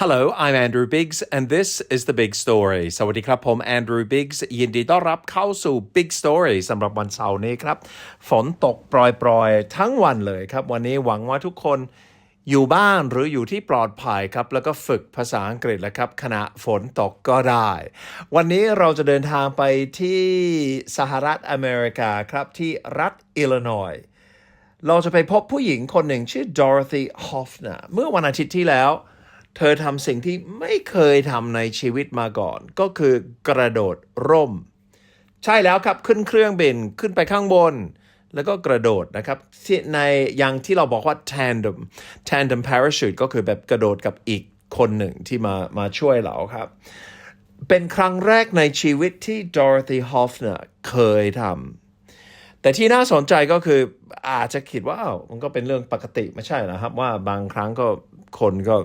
Hello I'm Andrew Biggs and this is the Big Story สวัสดีครับ ผม Andrew Biggs ยินดีต้อนรับเข้าสู่ Big Story สำหรับวันเสาร์นี้ครับ ฝนตกปรอยๆ ทั้งวันเลยครับ วันนี้หวังว่าทุกคนอยู่บ้านหรืออยู่ที่ปลอดภัยครับ แล้วก็ฝึกภาษาอังกฤษแล้วครับ ขณะฝนตกก็ได้ วันนี้เราจะเดินทางไปที่สหรัฐอเมริกาครับ ที่รัฐอิลลินอยส์เราจะไปพบผู้หญิงคนหนึ่งชื่อ Dorothy Hoffner เมื่อวันอาทิตย์ที่แล้ว เธอทำสิ่งที่ไม่เคยทำในชีวิตมาก่อน ก็คือกระโดดร่ม ใช่แล้วครับขึ้นเครื่องบินขึ้นไปข้างบน แล้วก็กระโดดนะครับในอย่างที่เราบอกว่า tandem tandem parachute ก็คือแบบกระโดดกับอีกคนหนึ่งที่มามาช่วยเราครับ เป็นครั้งแรกในชีวิตที่ Dorothy Hoffner เคยทำแต่ที่น่าสนใจก็คืออาจจะคิดว่าอ้าวมันก็เป็นเรื่องปกติไม่ใช่นะครับ ว่าบางครั้งก็คนก็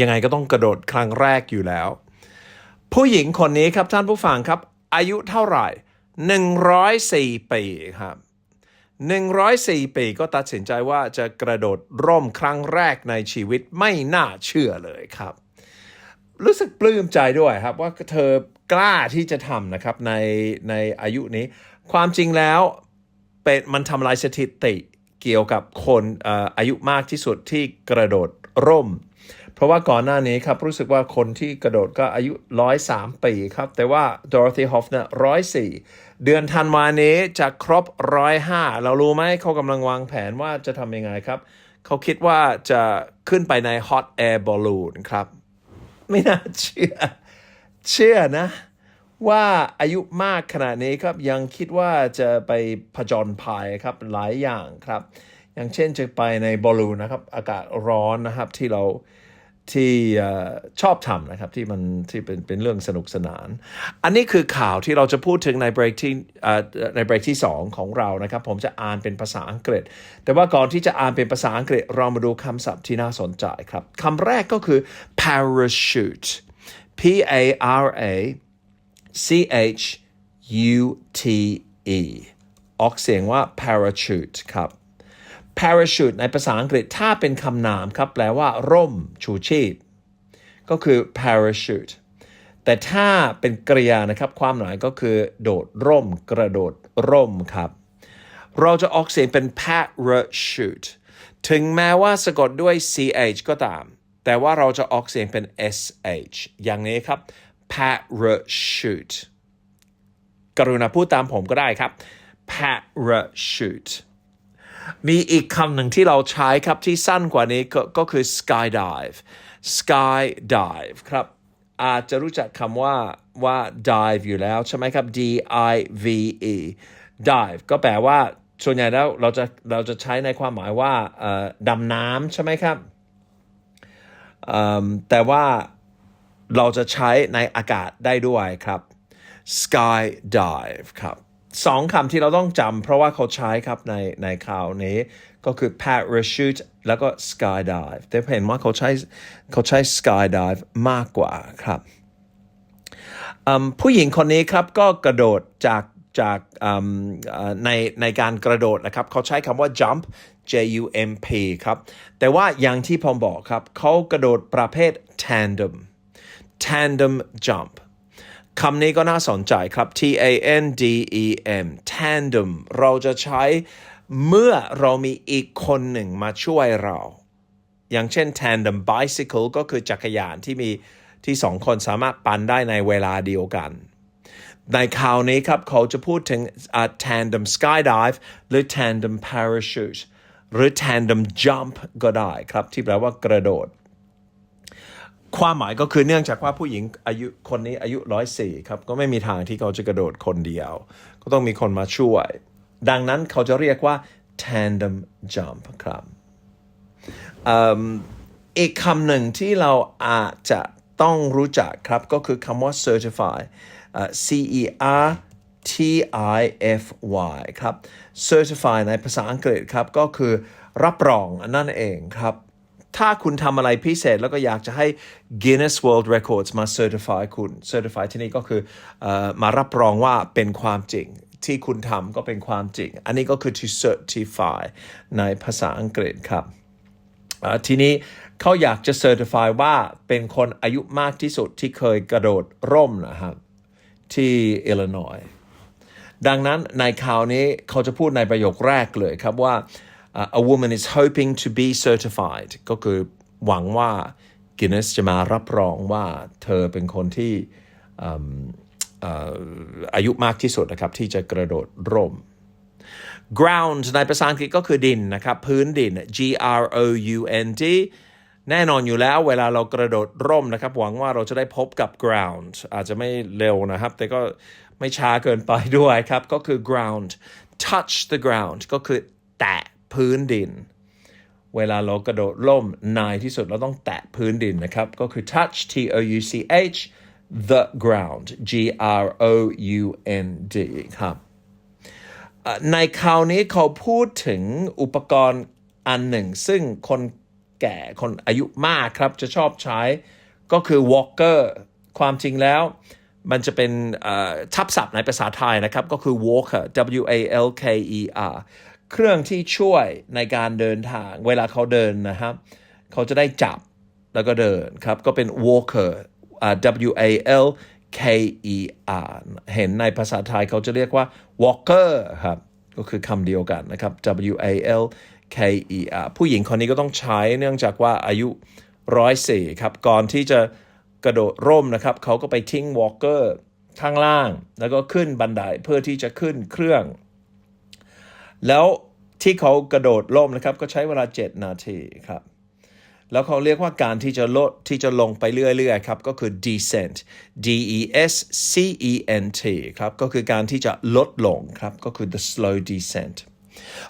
ยังไงก็ต้องกระโดดครั้งแรกอยู่แล้ว ผู้หญิงคนนี้ครับท่านผู้ฟังครับ อายุเท่าไหร่ 104 ปีครับ 104 ปีก็ตัดสินใจว่าจะกระโดดร่มครั้งแรกในชีวิตไม่น่าเชื่อเลยครับ รู้สึกปลื้มใจด้วยครับว่าเธอกล้าที่จะทำนะครับในในอายุนี้ ความจริงแล้วเป็นมันทำลายสถิติเกี่ยวกับคนอออายุมากที่สุดที่กระโดดร่ม เพราะว่าก่อนหน้านี้ครับรู้สึกว่าคนที่กระโดดก็อายุ 103 ปีครับ แต่ว่า Dorothy Hoffner 104 เดือนธันวานี้จะครบ 105 เรารู้ไหมเขากำลังวางแผนว่าจะทำยังไงครับ เขาคิดว่าจะขึ้นไปใน hot air balloon ครับ ไม่น่าเชื่อ เชื่อนะ ว่าอายุมากขนาดนี้ครับ ยังคิดว่าจะไปผจญภัยครับหลายอย่างครับ อย่างเช่นจะไปในบอลลูนนะครับ อากาศร้อนนะครับที่เรา ที่ชอบทำนะครับที่มันที่เป็นเป็นเรื่องสนุกสนาน อันนี้คือข่าวที่เราจะพูดถึงในเบรกที่ในเบรกที่ 2 ของเรานะครับ ผมจะอ่านเป็นภาษาอังกฤษ แต่ว่าก่อนที่จะอ่านเป็นภาษาอังกฤษ เรามาดูคำศัพท์ที่น่าสนใจครับคำแรกก็คือ parachute P A R A C H U T E ออกเสียงว่า parachute ครับ parachute ในภาษาอังกฤษถ้าเป็นคำนามครับ แปลว่า ร่มชูชีพ ก็คือ parachute แต่ถ้าเป็นกริยานะครับ ความหมายก็คือ โดดร่ม กระโดดร่มครับ เราจะออกเสียงเป็น parachute ถึงแม้ว่าสะกดด้วย ch ก็ตาม แต่ว่าเราจะออกเสียงเป็น sh อย่างนี้ครับ parachute กรุณาพูดตามผมก็ได้ครับ parachute มีอีกคำหนึ่งที่เราใช้ครับที่สั้นกว่านี้ก็ก็คือ skydive skydive ครับ อาจจะรู้จักคำว่าว่า dive อยู่แล้วใช่ไหมครับ D I V E dive ก็แปลว่าส่วนใหญ่แล้วเราจะเราจะใช้ในความหมายว่าดำน้ำใช่ไหมครับ แต่ว่าเราจะใช้ในอากาศได้ด้วยครับ sky dive ครับ สองคำที่เราต้องจำเพราะว่าเขาใช้ครับในในข่าวนี้ก็คือ parachute แล้วก็ sky dive แต่เห็นว่าเขาใช้เขาใช้ sky dive มากกว่าครับผู้หญิงคนนี้ครับก็กระโดดจากจากในในการกระโดดนะครับ เขาใช้คำว่า jump J U M P ครับ แต่ว่าอย่างที่ผมบอกครับ เขากระโดดประเภท tandem tandem jump คำนี้ก็น่าสนใจครับ T A N D E M tandem เราจะใช้เมื่อเรามีอีกคนหนึ่งมาช่วยเรา อย่างเช่น tandem bicycle ก็คือจักรยานที่มีที่สองคนสามารถปั่นได้ในเวลาเดียวกัน ในข่าวนี้ครับ เขาจะพูดถึงอ่า tandem skydive หรือ tandem parachute หรือ tandem jump ก็ได้ครับ ที่แปลว่ากระโดด ความหมายก็คือเนื่องจากว่าผู้หญิงอายุคนนี้อายุร้อยสี่ครับ ก็ไม่มีทางที่เขาจะกระโดดคนเดียว ก็ต้องมีคนมาช่วย ดังนั้นเขาจะเรียกว่า tandem jump ครับอีกคำหนึ่งที่เราอาจจะต้องรู้จักครับ ก็คือคำว่า certify C E R T I F Y ครับ certify ในภาษาอังกฤษครับ ก็คือรับรองนั่นเองครับ ถ้าคุณทำอะไรพิเศษแล้วก็อยากจะให้ Guinness World Records มา certify คุณ certify ที่นี่ก็คืออมารับรองว่าเป็นความจริงที่คุณทำก็เป็นความจริง อันนี้ก็คือ to certify ในภาษาอังกฤษครับ ทีนี้เขาอยากจะ certify ว่าเป็นคนอายุมากที่สุดที่เคยกระโดดร่มนะครับ ที่อิลลินอยส์ดังนั้นในข่าวนี้เขาจะพูดในประโยคแรกเลยครับว่า a woman is hoping to be certified ก็คือหวังว่า Guinness จะมารับรองว่าเธอเป็นคนที่อาอายุมากที่สุดนะครับที่จะกระโดดร่ม ground ในภาษาอังกฤษก็คือดินนะครับ พื้นดิน G R O U N D แน่นอนอยู่แล้วเวลาเรากระโดดร่มนะครับ หวังว่าเราจะได้พบกับ ground อาจจะไม่เร็วนะครับ แต่ก็ไม่ช้าเกินไปด้วยครับ ก็คือ ground touch the ground ก็คือแตะ พื้นดิน เวลาเรากระโดดร่มนายที่สุดเราต้องแตะพื้นดินนะครับ ก็คือ touch T O U C H the ground G R O U N D ครับในคราวนี้เขาพูดถึงอุปกรณ์อันหนึ่ง ซึ่งคนแก่คนอายุมากครับจะชอบใช้ก็คือ walker ความจริงแล้วมันจะเป็นทับศัพท์ในภาษาไทยนะครับ ก็คือ walker W A L K E R เครื่องที่ช่วยในการเดินทาง เวลาเขาเดินนะครับ เขาจะได้จับแล้วก็เดินครับ ก็เป็น walker อ่า W A L K E R เห็นในภาษาไทยเขาจะเรียกว่า walker ครับ ก็คือคำเดียวกันนะครับ W A L K E R ผู้หญิงคนนี้ก็ต้องใช้เนื่องจากว่าอายุร้อยสี่ครับ ก่อนที่จะกระโดดร่มนะครับ เขาก็ไปทิ้ง walker ข้างล่าง แล้วก็ขึ้นบันไดเพื่อที่จะขึ้นเครื่อง แล้วที่เขากระโดดร่มนะครับก็ใช้เวลา 7 นาทีครับแล้วเขาเรียกว่าการที่จะลดที่จะลงไปเรื่อยๆครับก็คือ descent D E S C E N T ครับก็คือการที่จะลดลงครับก็คือ the slow descent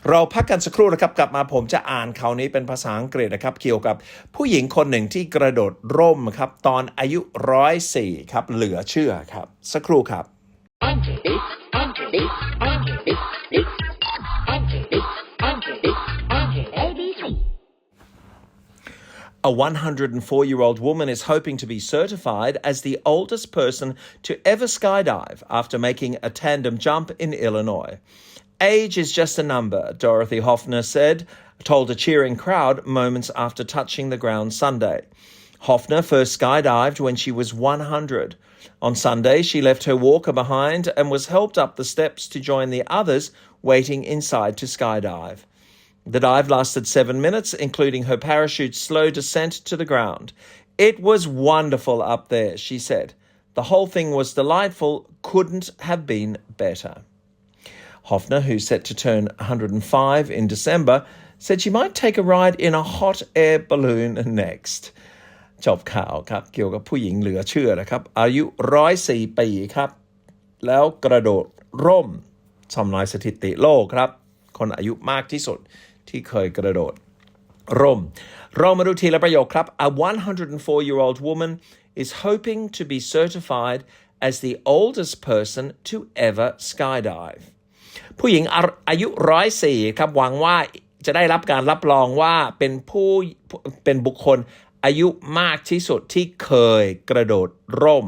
เราพักกันสักครู่นะครับกลับมาผมจะอ่านคราวนี้เป็นภาษาอังกฤษนะครับเกี่ยวกับผู้หญิงคนหนึ่งที่กระโดดร่มครับตอนอายุร้อยสี่ครับเหลือเชื่อครับสักครู่ครับ A 104 year old woman is hoping to be certified as the oldest person to ever skydive after making a tandem jump in Illinois. Age is just a number, Dorothy Hoffner said, told a cheering crowd moments after touching the ground Sunday. Hoffner first skydived when she was 100. On Sunday, she left her walker behind and was helped up the steps to join the others waiting inside to skydive. The dive lasted seven minutes, including her parachute's slow descent to the ground. It was wonderful up there, she said. The whole thing was delightful, couldn't have been better. Hoffner, who's set to turn 105 in December, said she might take a ride in a hot air balloon next. จบข่าวครับ เกี่ยวกับผู้หญิงเหลือเชื่อนะครับ อายุร้อยสี่ปีครับ แล้วกระโดดร่มทำลายสถิติโลกครับ คนอายุมากที่สุด ที่เคยกระโดดร่มเรามาดูทีละประโยคครับ A 104 year old woman is hoping to be certified as the oldest person to ever skydive ผู้หญิงอาอายุร้อยสี่ครับ หวังว่าจะได้รับการรับรองว่าเป็นผู้เป็นบุคคลอายุมากที่สุดที่เคยกระโดดร่ม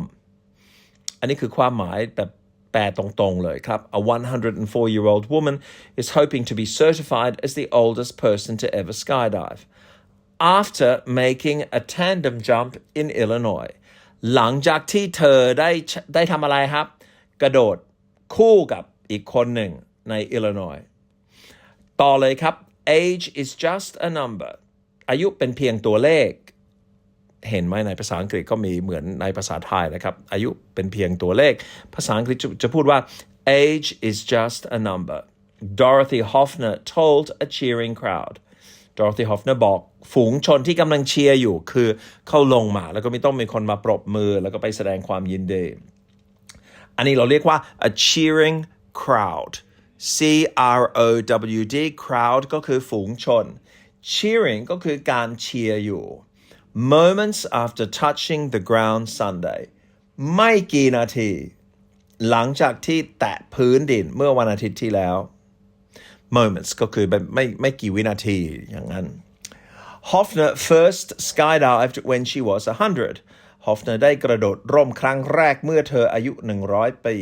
อันนี้คือความหมายแบบ แปลตรงๆเลยครับ A 104 year old woman is hoping to be certified as the oldest person to ever skydive after making a tandem jump in Illinois หลังจากที่เธอได้ได้ทำอะไรครับ กระโดดคู่กับอีกคนหนึ่งในอิลลินอยส์ต่อเลยครับ age is just a number อายุเป็นเพียงตัวเลข เห็นไหมในภาษาอังกฤษก็มีเหมือนในภาษาไทยนะครับ อายุเป็นเพียงตัวเลข ภาษาอังกฤษจะจะพูดว่า age is just a number Dorothy Hoffner told a cheering crowd Dorothy Hoffner บอกฝูงชนที่กำลังเชียร์อยู่ คือเข้าลงมาแล้วก็ไม่ต้องมีคนมาปรบมือ แล้วก็ไปแสดงความยินดี อันนี้เราเรียกว่า a cheering crowd C R O W D crowd ก็คือฝูงชน cheering ก็คือการเชียร์อยู่ moments after touching the ground Sunday ไม่กี่นาที หลังจากที่แตะพื้นดินเมื่อวันอาทิตย์ที่แล้ว moments ก็คือไม่ไม่กี่วินาทีอย่างนั้น Hofner first skydived when she was 100 Hofner ได้กระโดดร่มครั้งแรกเมื่อเธออายุ 100 ปี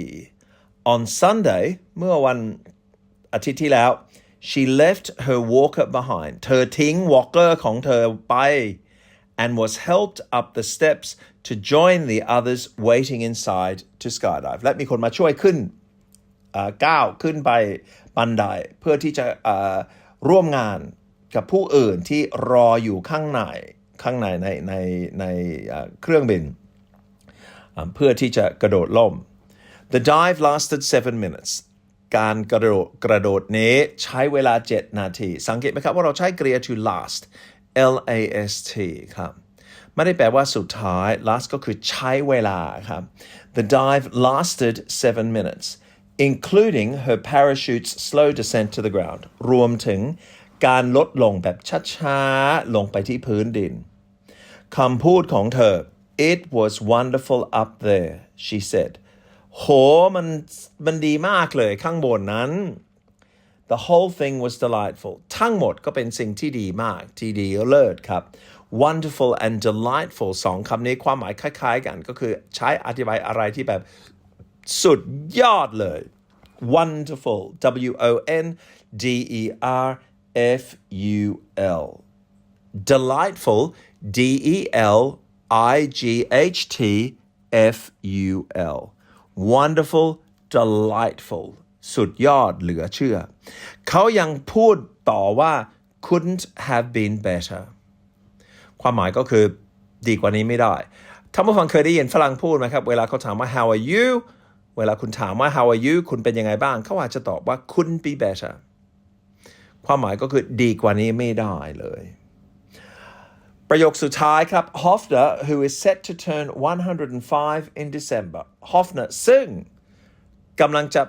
On Sunday เมื่อวันอาทิตย์ที่แล้ว she left her walker behind เธอทิ้งวอลเกอร์ของเธอไป and was helped up the steps to join the others waiting inside to skydive และมีคนมาช่วยขึ้นก้าวขึ้นไปบันไดเพื่อที่จะร่วมงานกับผู้อื่นที่รออยู่ข้างในข้างในในในในเครื่องบินเอ่อเพื่อที่จะกระโดดล่ม The dive lasted seven minutes การกระโดดกระโดดนี้ใช้เวลา 7 นาที สังเกตไหมครับว่าเราใช้กริยา to last L A S T ครับไม่ได้แปลว่าสุดท้าย last ก็คือใช้เวลาครับ The dive lasted seven minutes including her parachute's slow descent to the ground รวมถึงการลดลงแบบช้าๆ ลงไปที่พื้นดินคำพูดของเธอ it was wonderful up there she said โหมันมันดีมากเลยข้างบนนั้น The whole thing was delightful ทั้งหมดก็เป็นสิ่งที่ดีมาก ที่ดีเลิศครับ wonderful and delightful สองคำนี้ความหมายคล้ายๆกัน ก็คือใช้อธิบายอะไรที่แบบสุดยอดเลย wonderful W O N D E R F U L delightful D E L I G H T F U L wonderful delightful สุดยอดเหลือเชื่อ เขายังพูดต่อว่า couldn't have been better ความหมายก็คือดีกว่านี้ไม่ได้ท่านผู้ฟังเคยได้ยินฝรั่งพูดไหมครับ เวลาเขาถามว่า how are you เวลาคุณถามว่า how are you คุณเป็นยังไงบ้าง เขาอาจจะตอบว่า couldn't be better ความหมายก็คือดีกว่านี้ไม่ได้เลย ประโยคสุดท้ายครับ Hofner who is set to turn 105 in December Hofner ซึ่งกำลังจะ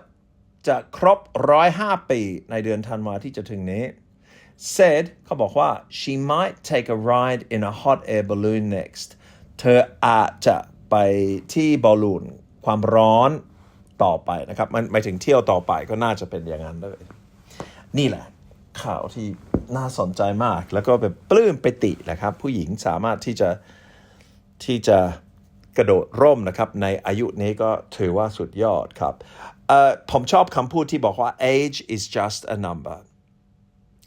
จะครบ105ปีในเดือนธันวาที่จะถึงนี้ said เขาบอกว่า she might take a ride in a hot air balloon next เธออาจจะไปที่บอลลูนความร้อนต่อไปนะครับ มันหมายถึงเที่ยวต่อไปก็น่าจะเป็นอย่างนั้นเลยนี่แหละ ข่าวที่น่าสนใจมาก แล้วก็แบบปลื้มไปติแหละครับ ผู้หญิงสามารถที่จะที่จะกระโดดร่มนะครับ ในอายุนี้ก็ถือว่าสุดยอดครับ ผมชอบคำพูดที่บอกว่า age is just a number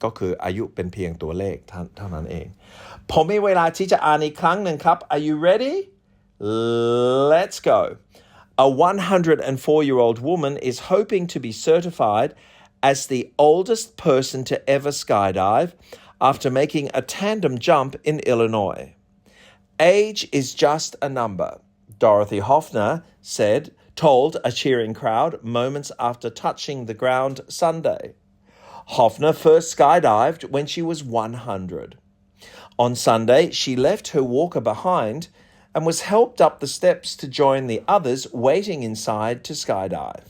ก็คืออายุเป็นเพียงตัวเลขเท่าเท่านั้นเอง ผมมีเวลาที่จะอ่านอีกครั้งหนึ่งครับ Are you ready Let's go A 104 year old woman is hoping to be certified as the oldest person to ever skydive after making a tandem jump in Illinois. Age is just a number, Dorothy Hoffner said, told a cheering crowd moments after touching the ground Sunday. Hoffner first skydived when she was 100. On Sunday, she left her walker behind and was helped up the steps to join the others waiting inside to skydive.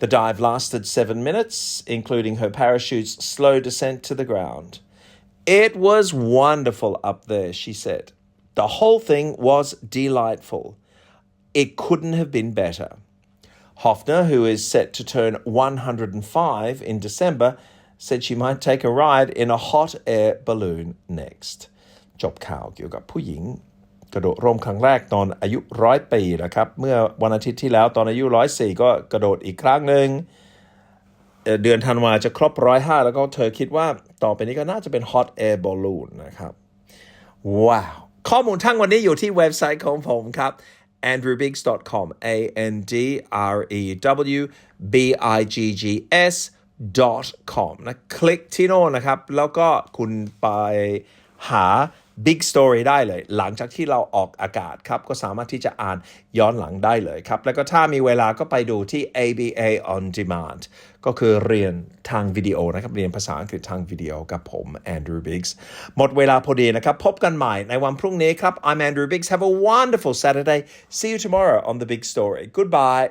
The dive lasted seven minutes, including her parachute's slow descent to the ground. It was wonderful up there, she said. The whole thing was delightful. It couldn't have been better. Hoffner, who is set to turn 105 in December, said she might take a ride in a hot air balloon next. จบข่าวเกี่ยวกับผู้หญิง กระโดดร่มครั้งแรกตอนอายุร้อยปีนะครับ เมื่อวันอาทิตย์ที่แล้วตอนอายุร้อยสี่ก็กระโดดอีกครั้งหนึ่งเอ่อเดือนธันวาจะครบร้อยห้าแล้วก็เธอคิดว่าต่อไปนี้ก็น่าจะเป็น hot air balloon นะครับ ว้าว ข้อมูลทั้งวันนี้อยู่ที่เว็บไซต์ของผมครับ andrewbiggs.com a n d r e w b i g g s com นะ คลิกที่โน่นนะครับ แล้วก็คุณไปหา Big Story ได้เลย หลังจากที่เราออกอากาศครับ ก็สามารถที่จะอ่านย้อนหลังได้เลยครับ แล้วก็ถ้ามีเวลาก็ไปดูที่ ABA on demand ก็คือเรียนทางวิดีโอนะครับ เรียนภาษาอังกฤษทางวิดีโอกับผม Andrew Biggs หมดเวลาพอดีนะครับ พบกันใหม่ในวันพรุ่งนี้ครับ I'm Andrew Biggs Have a wonderful Saturday See you tomorrow on The Big Story Goodbye